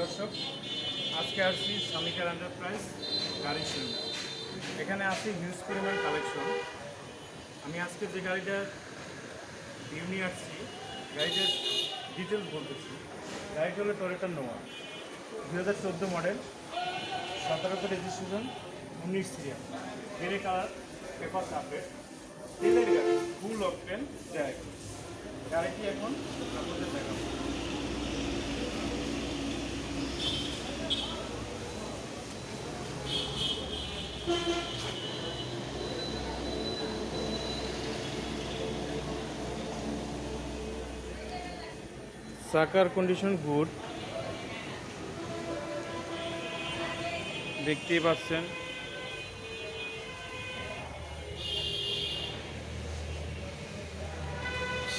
দর্শক, আজকে আসছি সামিকার এন্টারপ্রাইজ গাড়ি শোরুম এখানে আছে হিউজ পরিমাণ কালেকশন আমি আজকে যে গাড়িটা ভিউ নিয়ে আসছি, গাড়িটার ডিটেলস বলতেছি। গাড়িটা হলো টয়োটা নোয়া দু হাজার চোদ্দ মডেল সতেরোতে রেজিস্ট্রেশন উনিশ serial grey colour paper update তেলের গাড়ি ফুল অপটেন ড্রাইভ গাড়িটি এখন আপনাদের চাকার কন্ডিশন গুড দেখতেই পাচ্ছেন।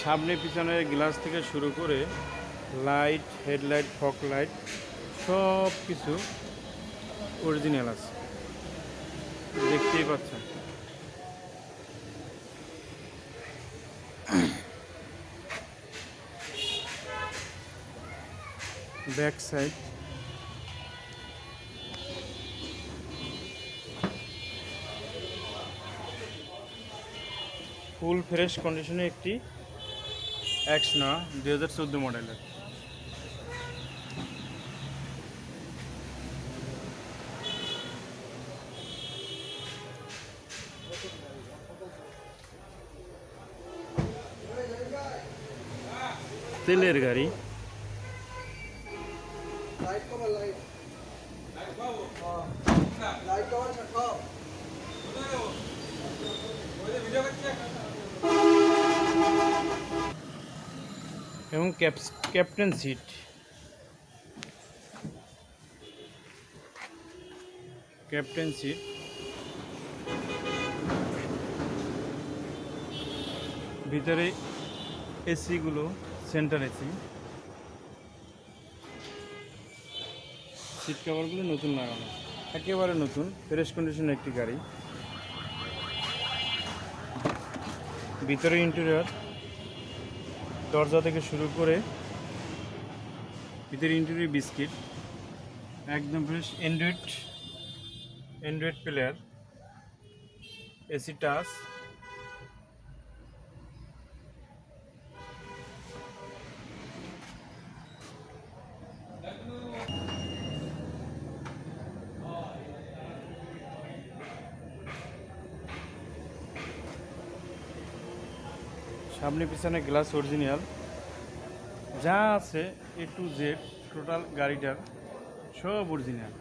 সামনে পিছনে গ্লাস থেকে শুরু করে লাইট হেডলাইট ফক লাইট সব কিছু অরিজিনাল আছে। দেখতেই পাচ্ছেন। Back side. ফুল ফ্রেশ কন্ডিশনে একটি এক্স না দু হাজার চোদ্দ মডেলের। তেলের গাড়ি। লাইট লাইট লাইট এবং ক্যাপ্টেন সিট ক্যাপ্টেন সিট ভিতরে এসিগুলো সেন্টার এসি সিট কভারগুলো নতুন লাগানো। একেবারে নতুন, ফ্রেশ কন্ডিশনের একটি গাড়ি। ভিতরে ইন্টেরিয়র দরজা থেকে শুরু করে ভিতরে ইন্টেরিয়র বিস্কিট একদম fresh android android player AC touch সামনে পিছনে গ্লাস অরিজিনাল যা আছে এ টু জেড টোটাল গাড়িটার সব অরিজিনাল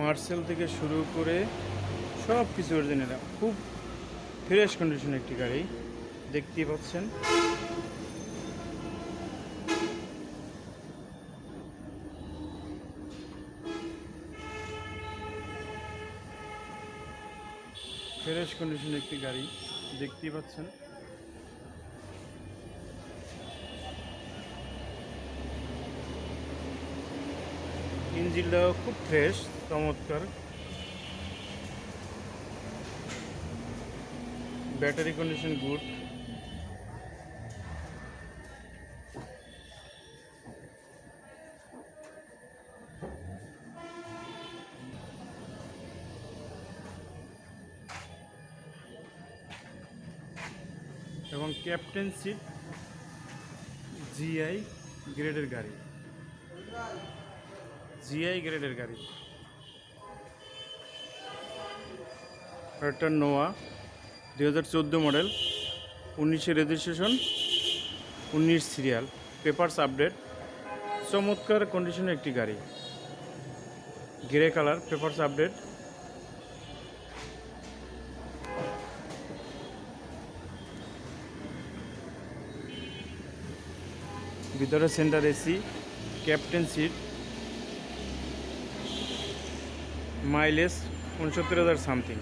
মার্সেল থেকে শুরু করে সব কিছু অরিজিনাল। খুব ফ্রেশ কন্ডিশন একটি গাড়ি, দেখতেই পাচ্ছেন। ফ্রেশ কন্ডিশন একটি গাড়ি, দেখতেই পাচ্ছেন। ইঞ্জিনটাও খুব ফ্রেশ চমৎকার। Battery condition good. এবং ক্যাপ্টেন সিট জিআই গ্রেডের গাড়ি। জিআই গ্রেডের গাড়ি। একটা নোয়া দুই হাজার চোদ্দ মডেল উনিশে রেজিস্ট্রেশন উনিশ সিরিয়াল পেপারস আপডেট চমৎকার কন্ডিশনের একটি গাড়ি। গ্রে কালার পেপারস আপডেট ভিতরে centre AC captain seat mileage উনসত্তর হাজার সামথিং